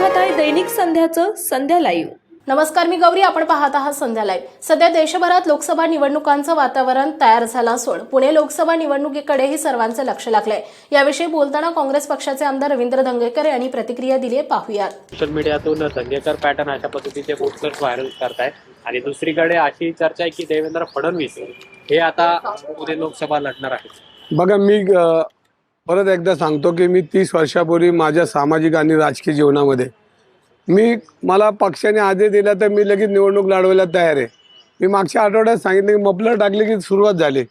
दैनिक संध्याचं संध्या live नमस्कार मी गौरी. आपण पाहत आहात संध्या लाईव्ह सध्या देशभरात लोकसभा निवडणुकांचं वातावरण तयार झालं असून पुणे लोकसभा निवडणुकीकडेही सर्वांचं लक्ष लागलंय. याविषयी बोलताना काँग्रेस पक्षाचे आमदार रवींद्र दंगेकर यांनी प्रतिक्रिया दिली आहे. पाहूयात. सोशल मीडियातून दंगेकर पॅटर्न अशा पद्धतीचे पोस्टर्स व्हायरल करताय आणि दुसरीकडे अशी चर्चा आहे की देवेंद्र फडणवीस हे आता पुणे लोकसभा लढणार आहेत. बघा मी परत एकदा सांगतो की मी तीस वर्षापूर्वी माझ्या सामाजिक आणि राजकीय जीवनामध्ये मी मला पक्षाने आदेश दिला तर मी लगेच निवडणूक लढवायला तयार आहे. मी मागच्या आठवड्यात सांगितलं की मफलर टाकले की सुरुवात झाली.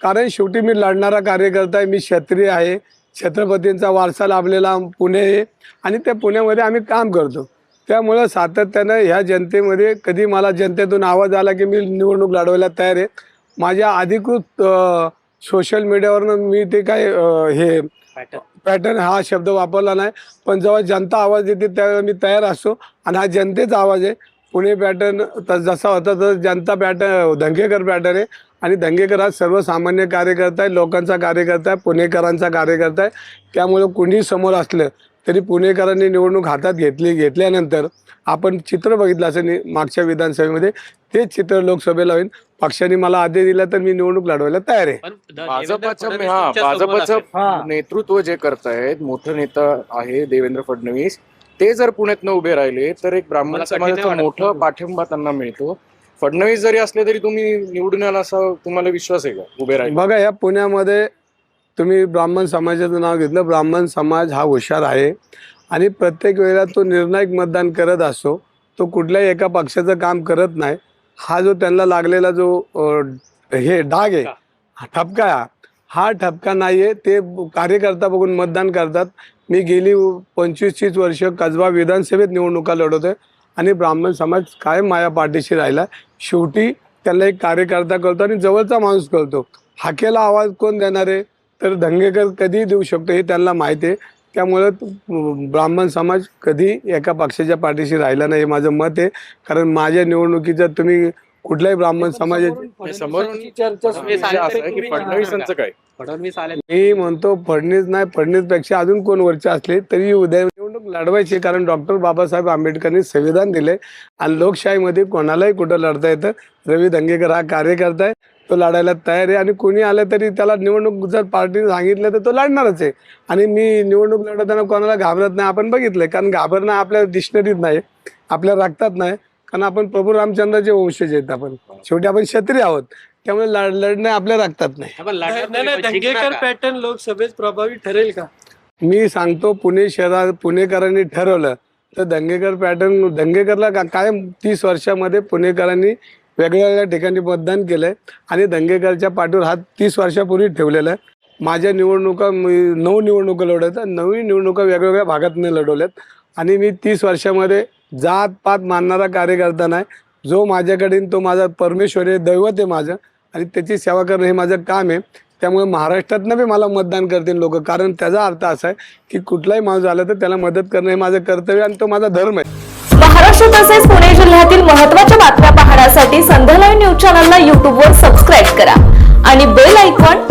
कारण शेवटी मी लढणारा कार्यकर्ता आहे मी क्षत्रिय आहे छत्रपतींचा वारसा लाभलेला पुणे आहे आणि त्या पुण्यामध्ये आम्ही काम करतो. त्यामुळं सातत्यानं ह्या जनतेमध्ये कधी मला जनतेतून आवाज आला की मी निवडणूक लढवायला तयार आहे. माझ्या अधिकृत सोशल मीडियावरनं मी ते काय अ, हे पॅटर्न हा शब्द वापरला नाही पण जेव्हा जनता आवाज देते त्यावेळेला मी तयार असतो आणि हा जनतेचा आवाज आहे. पुणे पॅटर्न जसा होता तर जनता पॅटर्न दंगेकर पॅटर्न आहे आणि दंगेकर हा सर्वसामान्य कार्यकर्ता आहे लोकांचा कार्यकर्ता आहे पुणेकरांचा कार्यकर्ता आहे. त्यामुळे कुणी समोर असलं तरी पुणेकरांनी निवडणूक हातात घेतली घेतल्यानंतर आपण चित्र बघितलं असेल नि- मागच्या विधानसभेमध्ये तेच चित्र लोकसभेला होईल. पक्षाने मला आदेश दिला तर मी निवडणूक लढवायला तयार आहे. भाजपाचं हा. भाजपाचं नेतृत्व जे करतायत मोठं नेता आहे देवेंद्र फडणवीस ते जर पुण्यातनं उभे राहिले तर एक ब्राह्मण समाजाचा. मोठं पाठिंबा त्यांना मिळतो. फडणवीस जरी असले तरी तुम्ही निवडून याल असा तुम्हाला विश्वास आहे का? उभे राहिले. बघा या पुण्यामध्ये तुम्ही ब्राह्मण समाजाचं नाव घेतलं ब्राह्मण समाज हा हुशार आहे. आणि प्रत्येक वेळेला तो निर्णायक मतदान करत असतो तो कुठल्याही एका पक्षाचं काम करत नाही. हा जो त्यांना लागलेला जो हे डाग आहे हा ठपका हा. ठपका नाही आहे ते कार्यकर्ता बघून मतदान करतात. मी गेली पंचवीस तीस वर्ष कसबा विधानसभेत निवडणुका लढवतोय आणि ब्राह्मण समाज कायम माया पाठीशी राहिला? शेवटी त्यांना एक कार्यकर्ता करतो आणि जवळचा माणूस कळतो. हाकेला आवाज कोण देणार आहे? तर दंगेकर कधी देऊ शकतो हे त्यांना माहिती आहे. त्यामुळं ब्राह्मण समाज कधी एका पक्षाच्या पाठीशी राहिला नाही हे माझं मत आहे. कारण माझ्या निवडणुकीचं तुम्ही कुठल्याही ब्राह्मण समाजाचे आले. मी म्हणतो फडणवीस नाही फडणवीसपेक्षा अजून कोण वरचे असले तरी उद्या निवडणूक लढवायची कारण डॉक्टर बाबासाहेब आंबेडकरांनी संविधान दिले आणि लोकशाहीमध्ये कोणालाही कुठं लढता येतं. रवी दंगेकर हा कार्यकर्ता आहे. तो लढायला तयार आहे आणि कोणी आलं तरी त्याला निवडणूक जर पार्टीने सांगितलं तर तो लढणारच आहे. आणि मी निवडणूक लढवताना कोणाला घाबरत नाही आपण बघितलंय. कारण घाबरणं आपल्या डिक्शनरीत नाही आपल्या रक्तात नाही. कारण आपण प्रभू रामचंद्राचे वंशज आहेत आपण. शेवटी आपण क्षत्रिय आहोत. त्यामुळे लढ लढणं आपल्या रक्तात नाही? पॅटर्न लोकसभेत प्रभावी ठरेल का? मी सांगतो पुणे शहरात पुणेकरांनी ठरवलं. तर दंगेकर पॅटर्न दंगेकरला कायम तीस वर्षामध्ये पुणेकरांनी वेगवेगळ्या ठिकाणी मतदान केलं आहे आणि दंगेकरच्या पाठीवर हात तीस वर्षापूर्वी ठेवलेला आहे. माझ्या निवडणुका मी नऊ निवडणुका लढवत नवीन निवडणुका वेगवेगळ्या भागातनं लढवल्यात. आणि मी तीस वर्षामध्ये जात पात मानणारा कार्यकर्ता नाही. जो माझ्याकडे तो माझा परमेश्वर आहे दैवत आहे माझं. आणि त्याची सेवा करणं हे माझं काम आहे. त्यामुळे महाराष्ट्रातनं बी मला मतदान करतील लोक. कारण त्याचा अर्थ असा आहे की कुठलाही माणूस आला तर त्याला मदत करणं हे माझं कर्तव्य आणि तो माझा धर्म आहे. महाराष्ट्र तसेच पुणे जिल्ह्यातील महत्त्वाच्या बातम्या न्यूज चॅनलला यूट्यूबवर सबस्क्राईब करा. आणि बेल आयकॉन